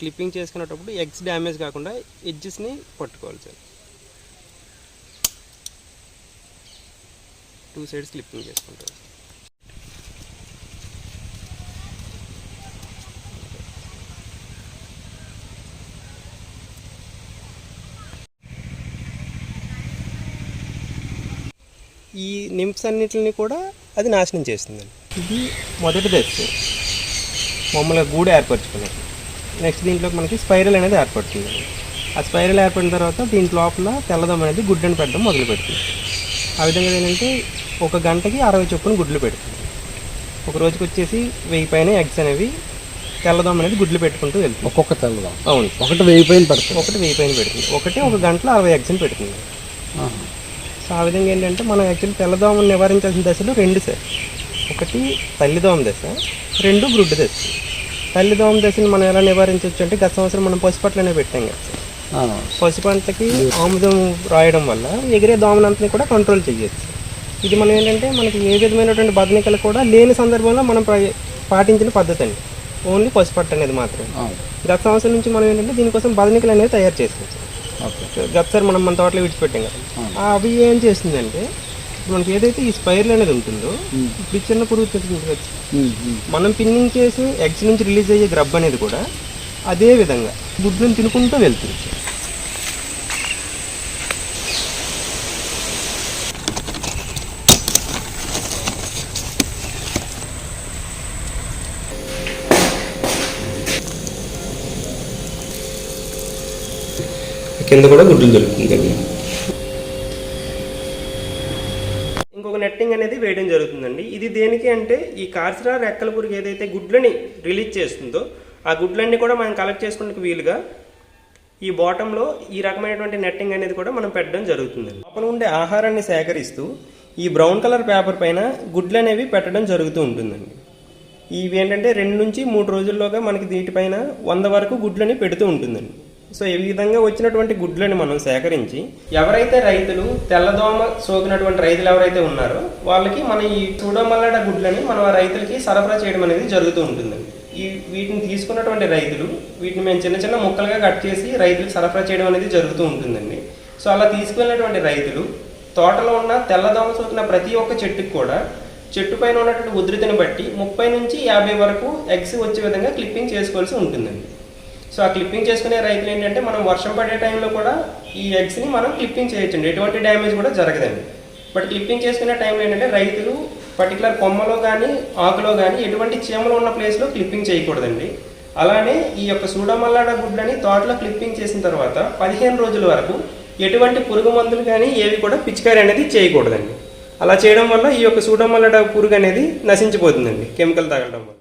Clipping చేసుకునేటప్పుడు eggs damage కాకుండా ఎడ్జెస్ని పట్టుకోవాలి సార్. టూ సైడ్స్ క్లిప్పింగ్ చేసుకుంటారు. ఈ నిమ్స్ అన్నిటిని కూడా అది నాశనం చేస్తుందండి. ఇది మొదటి దశ సార్ మామూలుగా గూడు ఏర్పరచుకున్నది. నెక్స్ట్ దీంట్లో మనకి స్పైరల్ అనేది ఏర్పడుతుంది. ఆ స్పైరల్ ఏర్పడిన తర్వాత దీంట్ లోపల తెల్లదం అనేది గుడ్డని పెట్టడం మొదలు పెడుతుంది ఆ విధంగా ఏంటంటే ఒక గంటకి అరవై చొప్పున గుడ్లు పెడుతుంది. ఒక రోజుకి వచ్చేసి వెయ్యి పైన ఎగ్స్ అనేవి తెల్లదం అనేది గుడ్లు పెట్టుకుంటూ వెళ్తుంది. ఒక్కొక్క తెల్లదాం అవును. ఒకటి వెయ్యి పైన పడుతుంది. ఒకటి వెయ్యి పైన పెడుతుంది. ఒకటి ఒక గంటలో అరవై ఎగ్స్ని పెడుతుంది. సో ఆ విధంగా ఏంటంటే మనం యాక్చువల్లీ తెల్లదోమను నివారించాల్సిన దశలు రెండు సార్ ఒకటి తల్లిదోమ దశ రెండు గ్రుడ్డు దశ. తల్లిదోమ దశని మనం ఎలా నివారించవచ్చు అంటే గత సంవత్సరం మనం పసుపట్లనే పెట్టాం కదా పసుపంటకి ఆముదం రాయడం వల్ల ఎగిరే దోమనంతని కూడా కంట్రోల్ చేయొచ్చు ఇది మనం ఏంటంటే మనకి ఏ విధమైనటువంటి బదనికలు కూడా లేని సందర్భంలో మనం పాటించిన పద్ధతి అండి. ఓన్లీ పసుపట్టు అనేది మాత్రమే. గత సంవత్సరం నుంచి మనం ఏంటంటే దీనికోసం బదనికలు అనేది తయారు ఓకే. గతసారి మనం మన తోటలో విడిచిపెట్టాం కదా. అవి ఏం చేస్తుందంటే మనకి ఏదైతే ఈ స్పైర్లు అనేది ఉంటుందో ఇప్పుడు చిన్న పురుగు. మనం పిన్నింగ్ చేసి ఎగ్స్ నుంచి రిలీజ్ అయ్యే గ్రబ్ అనేది కూడా అదే విధంగా గుడ్లను తినుకుంటూ వెళ్తుంది. కింద కూడా గుడ్లు దొరుకుతుంది నెట్టింగ్ అనేది వేయడం జరుగుతుందండి. ఇది దేనికి అంటే ఈ కార్సిరా రెక్కల పురుగు ఏదైతే గుడ్లని రిలీజ్ చేస్తుందో ఆ గుడ్లన్నీ కూడా మనం కలెక్ట్ చేసుకునే వీలుగా ఈ బాటంలో ఈ రకమైనటువంటి నెట్టింగ్ అనేది కూడా మనం పెట్టడం జరుగుతుందండి. లోపల ఉండే ఆహారాన్ని సేకరిస్తూ ఈ బ్రౌన్ కలర్ పేపర్ పైన గుడ్లు అనేవి పెట్టడం జరుగుతూ ఉంటుందండి. ఇవి ఏంటంటే రెండు నుంచి మూడు రోజుల్లోగా మనకి దీటిపైన వంద వరకు గుడ్లని పెడుతూ ఉంటుందండి. సో ఈ విధంగా వచ్చినటువంటి గుడ్లని మనం సేకరించి ఎవరైతే రైతులు తెల్లదోమ సోకినటువంటి రైతులు ఎవరైతే ఉన్నారో వాళ్ళకి మన ఈ చూడమల్లడ గుడ్లని మనం ఆ రైతులకి సరఫరా చేయడం అనేది జరుగుతూ ఉంటుంది. ఈ వీటిని తీసుకున్నటువంటి రైతులు వీటిని మేము చిన్న చిన్న ముక్కలుగా కట్ చేసి రైతులకు సరఫరా చేయడం అనేది జరుగుతూ ఉంటుందండి. సో అలా తీసుకువెళ్ళినటువంటి రైతులు తోటలో ఉన్న తెల్లదోమ సోకిన ప్రతి ఒక్క చెట్టుకు కూడా చెట్టు పైన ఉన్నటువంటి ఉధృతిని బట్టి ముప్పై నుంచి యాభై వరకు ఎగ్స్ వచ్చే విధంగా క్లిప్పింగ్ చేసుకోవాల్సి ఉంటుందండి. సో ఆ క్లిప్పింగ్ చేసుకునే రైతులు ఏంటంటే మనం వర్షం పడే టైంలో కూడా ఈ ఎగ్స్ని మనం క్లిప్పింగ్ చేయొచ్చండి. ఎటువంటి డ్యామేజ్ కూడా జరగదండి. బట్ క్లిప్పింగ్ చేసుకునే టైంలో ఏంటంటే రైతులు పర్టికులర్ కొమ్మలో కానీ ఆకులో కానీ ఎటువంటి చీమలు ఉన్న ప్లేస్లో క్లిప్పింగ్ చేయకూడదండి. అలానే ఈ యొక్క సూడమల్లాడ గుడ్లని తోటలో క్లిప్పింగ్ చేసిన తర్వాత పదిహేను రోజుల వరకు ఎటువంటి పురుగు మందులు కానీ ఏవి కూడా పిచికారీ అనేది చేయకూడదండి. అలా చేయడం వల్ల ఈ యొక్క సూడమల్లడ పురుగు అనేది నశించిపోతుందండి. కెమికల్ తగలడం వల్ల.